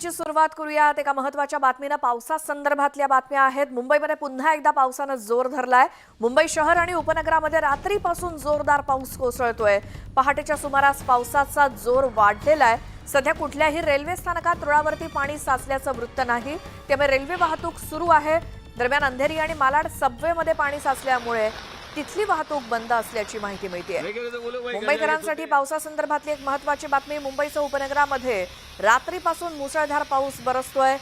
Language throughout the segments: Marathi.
ची सुरुवात करूयात एका महत्त्वाच्या बातमीनं. पावसासंदर्भातल्या बातम्या आहेत. मुंबईमध्ये पुन्हा एकदा पावसानं जोर धरलाय. मुंबई शहर आणि उपनगरामध्ये रात्रीपासून जोरदार पाऊस कोसळतोय. पहाटेच्या सुमारास पावसाचा जोर वाढलेला आहे सध्या कुठल्याही रेल्वे स्थानकात रुळावरती पाणी साचल्याचं वृत्त नाही. त्यामुळे रेल्वे वाहतूक सुरू आहे. दरम्यान अंधेरी आणि मालाड सबवेमध्ये पाणी साचल्यामुळे तिथली वाहतूक बंद असल्याची माहिती मिळते मुंबईकरांसाठी पावसासंदर्भातली एक महत्वाची बातमी मुंबईच्या उपनगरामध्ये. रात्रीपासून मुसळधार पाऊस बरसतोय.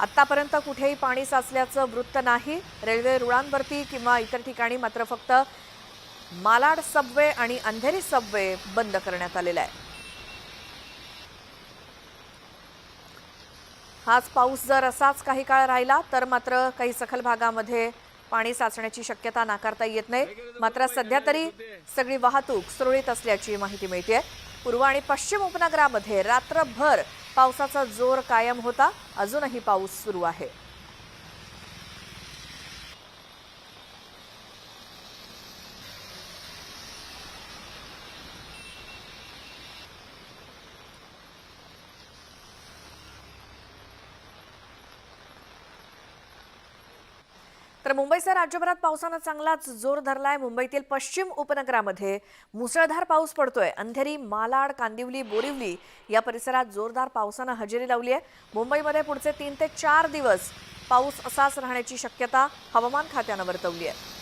आतापर्यंत कुठेही पाणी साचल्याचं वृत्त नाही. रेल्वे रुळांवरती किंवा इतर ठिकाणी मात्र फक्त मालाड सबवे आणि अंधेरी सबवे बंद करण्यात आलेला आहे. हाच पाऊस जर असाच काही काळ राहिला तर मात्र काही सखल भागामध्ये पाणी साचण्याची शक्यता नाकारता येत नाही. मात्र सध्या तरी सगळी वाहतूक सुरळीत असल्याची माहिती मिळते पूर्व आणि पश्चिम उपनगरामध्ये रात्रभर पावसाचा जोर कायम होता. अजूनही पाऊस सुरू आहे. तर मुंबईसह राज्यभरात पावसानं चांगलाच जोर धरलाय. मुंबईतील पश्चिम उपनगरामध्ये मुसळधार पाऊस पडतोय. अंधेरी मालाड कांदिवली बोरिवली या परिसरात जोरदार पावसानं हजेरी लावली आहे. मुंबईमध्ये पुढचे तीन ते चार दिवस पाऊस असाच राहण्याची शक्यता हवामान खात्यानं वर्तवली आहे.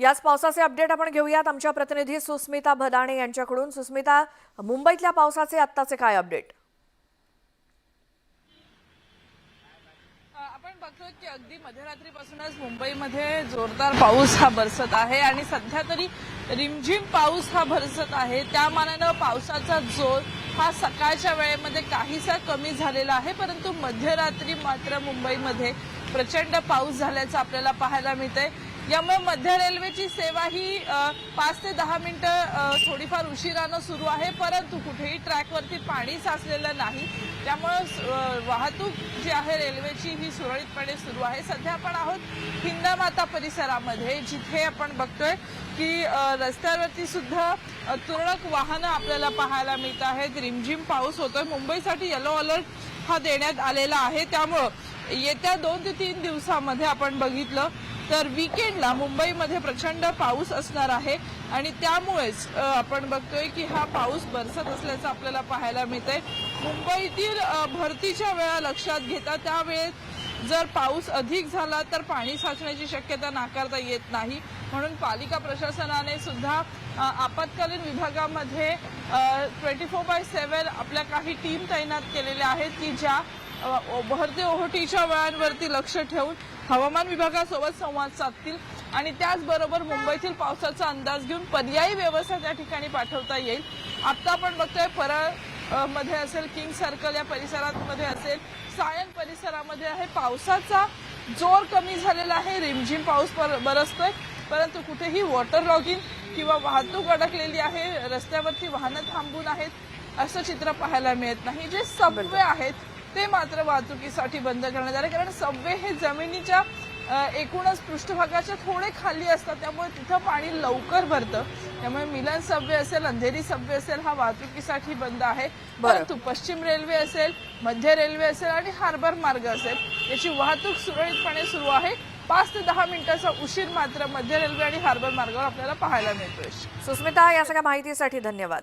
याच पावसाचे अपडेट आपण घेऊयात. आमच्या प्रतिनिधी सुस्मिता भदाणे यांच्याकडून. सुस्मिता मुंबईतल्या पावसाचे आत्ताचे काय अपडेट? आपण की अगदी मध्यरात्रीपासूनच मुंबईमध्ये जोरदार पाऊस हा बरसत आहे आणि सध्या तरी रिमझिम पाऊस हा बरसत आहे. त्या मानानं पावसाचा जोर हा सकाळच्या वेळेमध्ये काहीसा कमी झालेला आहे परंतु मध्यरात्री मात्र मुंबईमध्ये प्रचंड पाऊस झाल्याचं आपल्याला पाहायला मिळतंय. यामुळे मध्य रेल्वेची सेवा ही पाच ते दहा मिनिटं थोडीफार उशिरानं सुरू आहे. परंतु कुठेही ट्रॅकवरती पाणी साचलेलं नाही. त्यामुळं वाहतूक जी आहे रेल्वेची ही सुरळीतपणे सुरू आहे. सध्या आपण आहोत हिंदामाता परिसरामध्ये जिथे आपण बघतोय की रस्त्यावरती सुद्धा तुरळक वाहनं आपल्याला पाहायला मिळत आहेत. रिमझिम पाऊस होतोय. मुंबईसाठी येलो अलर्ट हा देण्यात आलेला आहे. त्यामुळं येत्या दोन ते तीन दिवसामध्ये आपण बघितलं तर विकेंडला मुंबईमध्ये प्रचंड पाऊस असणार आहे आणि त्यामुळेच आपण बघतोय की हा पाऊस बरसत असल्याचं आपल्याला पाहायला मिळतंय. मुंबईतील भरतीच्या वेळा लक्षात घेता त्यावेळेस जर पाऊस अधिक झाला तर पाणी साचण्याची शक्यता नाकारता येत नाही. म्हणून पालिका प्रशासनाने सुद्धा आपत्कालीन विभागामध्ये ट्वेंटी फोर बाय सेव्हन आपल्या काही टीम तैनात केलेल्या आहेत की ज्या भरती ओहोटीच्या वेळांवरती लक्ष ठेवून हवामान विभागासोबत संवाद साधतील आणि त्याचबरोबर मुंबईतील पावसाचा अंदाज घेऊन पर्यायी व्यवस्था त्या ठिकाणी पाठवता येईल. आता आपण बघतोय परळमध्ये असेल किंग सर्कल या परिसरामध्ये असेल सायन परिसरामध्ये आहे. पावसाचा जोर कमी झालेला आहे. रिमझिम पाऊस बरसतोय. परंतु कुठेही वॉटर लॉगिंग किंवा वाहतूक अडकलेली आहे. रस्त्यावरती वाहनं थांबून आहेत असं चित्र पाहायला मिळत नाही. जे सबवे आहेत ते मात्र वाहतुकीसाठी बंद करण्यात आले. कारण सबवे हे जमिनीच्या एकूणच पृष्ठभागाच्या थोडे खाली असतात. त्यामुळे तिथं पाणी लवकर भरतं. त्यामुळे मिलन सबवे असेल अंधेरी सबवे असेल हा वाहतुकीसाठी बंद आहे. परंतु पश्चिम रेल्वे असेल मध्य रेल्वे असेल आणि हार्बर मार्ग असेल याची वाहतूक सुरळीतपणे सुरू आहे. पाच ते दहा मिनिटाचा उशीर मात्र मध्य रेल्वे आणि हार्बर मार्गावर आपल्याला पाहायला मिळतोय. सुस्मिता या सगळ्या माहितीसाठी धन्यवाद.